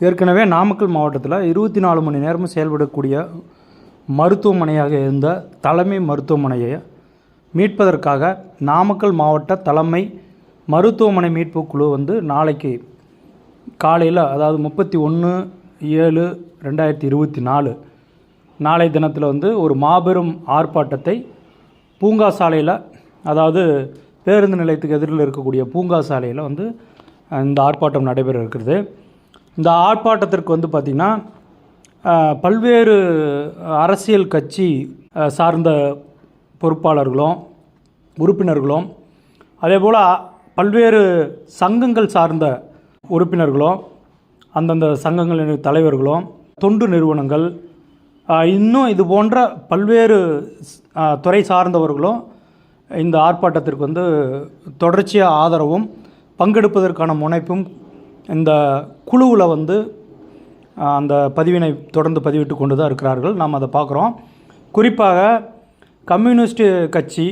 ஏற்கனவே நாமக்கல் மாவட்டத்தில் இருபத்தி நாலு மணி நேரமும் செயல்படக்கூடிய மருத்துவமனையாக இருந்த தலைமை மருத்துவமனையை மீட்பதற்காக நாமக்கல் மாவட்ட தலைமை மருத்துவமனை மீட்பு குழு வந்து நாளைக்கு காலையில் அதாவது முப்பத்தி ஒன்று ஏழு ரெண்டாயிரத்தி இருபத்தி நாலு நாளை தினத்தில் வந்து ஒரு மாபெரும் ஆர்ப்பாட்டத்தை பூங்கா சாலையில் அதாவது பேருந்து நிலையத்துக்கு எதிரில் இருக்கக்கூடிய பூங்கா சாலையில் வந்து இந்த ஆர்ப்பாட்டம் நடைபெற இருக்கிறது. இந்த ஆர்ப்பாட்டத்திற்கு வந்து பார்த்திங்கன்னா பல்வேறு அரசியல் கட்சி சார்ந்த பொறுப்பாளர்களும் உறுப்பினர்களும் அதே போல் பல்வேறு சங்கங்கள் சார்ந்த உறுப்பினர்களும் அந்தந்த சங்கங்களின் தலைவர்களும் தொண்டு நிறுவனங்கள் இன்னும் இது போன்ற பல்வேறு துறை சார்ந்தவர்களும் இந்த ஆர்ப்பாட்டத்திற்கு வந்து தொடர்ச்சியாக ஆதரவும் பங்கெடுப்பதற்கான முனைப்பும் இந்த குழுவில் வந்து அந்த பதிவினை தொடர்ந்து பதிவிட்டு கொண்டு தான் இருக்கிறார்கள். நாம் அதை பார்க்குறோம். குறிப்பாக கம்யூனிஸ்ட் கட்சி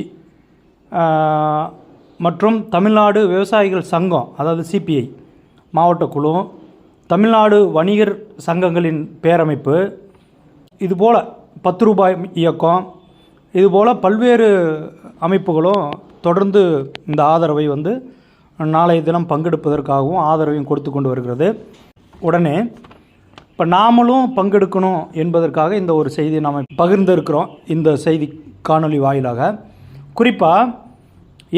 மற்றும் தமிழ்நாடு விவசாயிகள் சங்கம் அதாவது சிபிஐ மாவட்ட குழு தமிழ்நாடு வணிகர் சங்கங்களின் பேரமைப்பு இதுபோல் பத்து ரூபாய் இயக்கம் இதுபோல் பல்வேறு அமைப்புகளும் தொடர்ந்து இந்த ஆதரவை வந்து நாளைய தினம் பங்கெடுப்பதற்காகவும் ஆதரவையும் கொடுத்து கொண்டு வருகிறது. உடனே இப்போ நாமளும் பங்கெடுக்கணும் என்பதற்காக இந்த ஒரு செய்தியை நாம் பகிர்ந்திருக்கிறோம். இந்த செய்தி காணொளி வாயிலாக. குறிப்பாக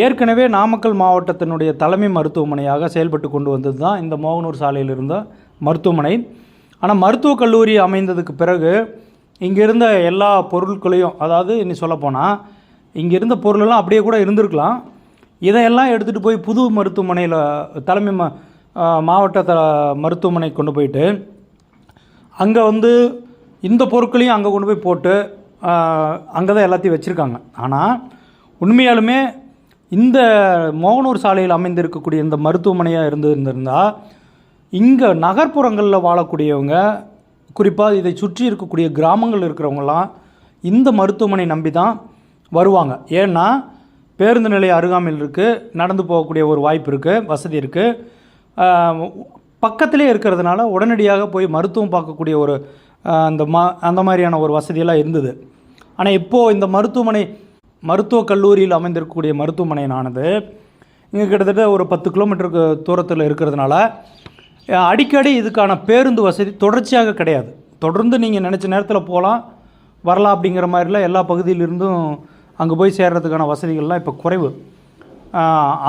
ஏற்கனவே நாமக்கல் மாவட்டத்தினுடைய தலைமை மருத்துவமனையாக செயல்பட்டு கொண்டு வந்தது தான் இந்த மோகனூர் சாலையில் இருந்த மருத்துவமனை. ஆனால் மருத்துவக் கல்லூரி அமைந்ததுக்கு பிறகு இங்கே இருந்த எல்லா பொருட்களையும் அதாவது இன்னும் சொல்லப்போனால் இங்கே இருந்த பொருளெல்லாம் அப்படியே கூட இருந்திருக்கலாம். இதையெல்லாம் எடுத்துகிட்டு போய் புது மருத்துவமனையில் தலைமை ம மாவட்ட த மருத்துவமனை கொண்டு போயிட்டு அங்கே வந்து இந்த பொருட்களையும் அங்கே கொண்டு போய் போட்டு அங்கே தான் எல்லாத்தையும் வச்சுருக்காங்க. ஆனால் உண்மையாலுமே இந்த மோகனூர் சாலையில் அமைந்திருக்கக்கூடிய இந்த மருத்துவமனையாக இருந்து இருந்திருந்தால் இங்கே நகர்ப்புறங்களில் வாழக்கூடியவங்க குறிப்பாக இதை சுற்றி இருக்கக்கூடிய கிராமங்கள் இருக்கிறவங்களாம் இந்த மருத்துவமனை நம்பி தான் வருவாங்க. ஏன்னா பேருந்து நிலைய அருகாமையில் இருக்குது நடந்து போகக்கூடிய ஒரு வாய்ப்பு இருக்குது வசதி இருக்குது பக்கத்திலே இருக்கிறதுனால உடனடியாக போய் மருத்துவம் பார்க்கக்கூடிய ஒரு அந்த மா அந்த மாதிரியான ஒரு வசதியெல்லாம் இருந்தது. ஆனால் இப்போது இந்த மருத்துவமனை மருத்துவக் கல்லூரியில் அமைந்திருக்கக்கூடிய மருத்துவமனையானது இங்கே கிட்டத்தட்ட ஒரு பத்து கிலோமீட்டருக்கு தூரத்தில் இருக்கிறதுனால அடிக்கடி இதுக்கான பேருந்து வசதி தொடர்ச்சியாக கிடையாது. தொடர்ந்து நீங்கள் நினச்ச நேரத்தில் போகலாம் வரலாம் அப்படிங்கிற மாதிரிலாம் எல்லா பகுதியிலிருந்தும் அங்கே போய் சேர்றதுக்கான வசதிகள்லாம் இப்போ குறைவு.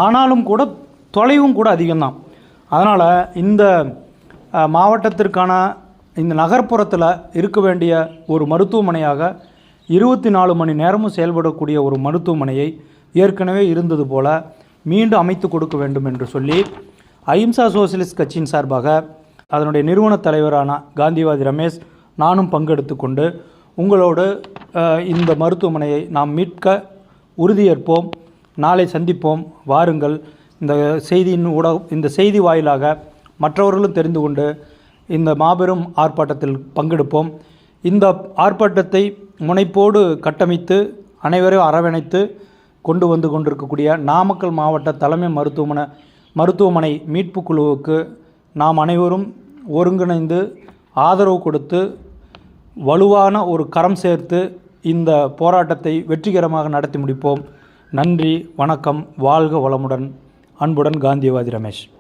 ஆனாலும் கூட தொலைவும் கூட அதிகம்தான். அதனால் இந்த மாவட்டத்திற்கான இந்த நகர்ப்புறத்தில் இருக்க வேண்டிய ஒரு மருத்துவமனையாக இருபத்தி நாலு மணி நேரமும் செயல்படக்கூடிய ஒரு மருத்துவமனையை ஏற்கனவே இருந்தது போல மீண்டும் அமைத்து கொடுக்க வேண்டும் என்று சொல்லி அஹிம்சா சோசியலிஸ்ட் கட்சியின் சார்பாக அதனுடைய நிறுவனத் தலைவரான காந்திவாதி ரமேஷ் நானும் பங்கெடுத்து கொண்டு உங்களோடு இந்த மருத்துவமனையை நாம் மீட்க உறுதியேற்போம். நாளை சந்திப்போம். வாருங்கள். இந்த செய்தியின் ஊட இந்த செய்தி வாயிலாக மற்றவர்களும் தெரிந்து கொண்டு இந்த மாபெரும் ஆர்ப்பாட்டத்தில் பங்கெடுப்போம். இந்த ஆர்ப்பாட்டத்தை முனைப்போடு கட்டமைத்து அனைவரையும் அரவணைத்து கொண்டு வந்து கொண்டிருக்கக்கூடிய நாமக்கல் மாவட்ட தலைமை மருத்துவமனை மருத்துவமனை மீட்பு குழுவுக்கு நாம் அனைவரும் ஒருங்கிணைந்து ஆதரவு கொடுத்து வலுவான ஒரு கரம் சேர்த்து இந்த போராட்டத்தை வெற்றிகரமாக நடத்தி முடிப்போம். நன்றி வணக்கம் வாழ்க வளமுடன். அன்புடன் காந்தியவாதி ரமேஷ்.